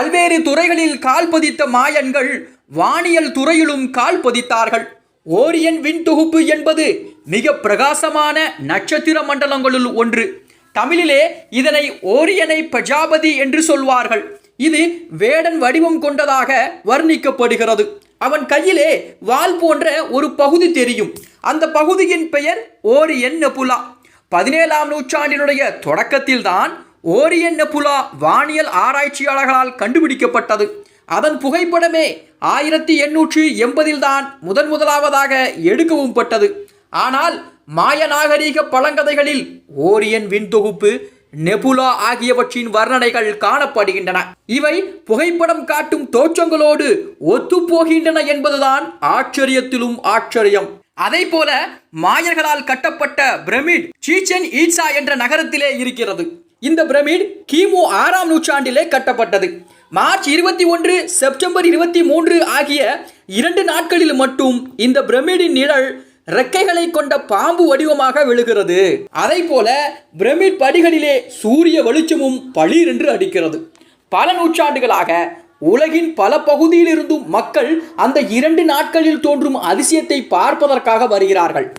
பல்வேறு துறைகளில் கால் பதித்த மாயன்கள் வானியல் துறையிலும் கால் பதித்தார்கள். ஓரியன் விண்தொகுப்பு என்பது மிக பிரகாசமான நட்சத்திர மண்டலங்களுள் ஒன்று. தமிழிலே இதனை ஓரியனை பிரஜாபதி என்று சொல்வார்கள். இது வேடன் வடிவம் கொண்டதாக வர்ணிக்கப்படுகிறது. அவன் கையிலே வால் போன்ற ஒரு பகுதி தெரியும். அந்த பகுதியின் பெயர் ஓரியன் நெபுலா. பதினேழாம் நூற்றாண்டினுடைய தொடக்கத்தில்தான் ஓரியன் நெபுலா வானியல் ஆராய்ச்சியாளர்களால் கண்டுபிடிக்கப்பட்டது? அதன் புகைப்படமே ஆயிரத்தி எண்ணூற்றி எண்பதில் தான் முதன் முதலாவதாக எடுக்கவும் பட்டது. ஆனால் மாய நாகரீக பழங்கதைகளில் ஓரியன் விண்தொகுப்பு நெபுலா ஆகியவற்றின் வர்ணனைகள் காணப்படுகின்றன. இவை புகைப்படம் காட்டும் தோற்றங்களோடு ஒத்துப்போகின்றன என்பதுதான் ஆச்சரியத்திலும் ஆச்சரியம். அதே போல மாயர்களால் கட்டப்பட்ட பிரமிட் சீச்சன் ஈட்சா என்ற நகரத்திலே இருக்கிறது. இந்த பிரமிட் கிமு ஆறாம் நூற்றாண்டிலே கட்டப்பட்டது. மார்ச் இருபத்தி ஒன்று செப்டம்பர் இருபத்தி மூன்று ஆகிய இரண்டு நாட்களில் மட்டும் இந்த பிரமிடின் நிழல் ரெக்கைகளை கொண்ட பாம்பு வடிவமாக விழுகிறது. அதை போல பிரமிட் படிகளிலே சூரிய வெளிச்சமும் பளிர் என்று அடிக்கிறது. பல நூற்றாண்டுகளாக உலகின் பல பகுதியிலிருந்தும் மக்கள் அந்த இரண்டு நாட்களில் தோன்றும் அதிசயத்தை பார்ப்பதற்காக வருகிறார்கள்.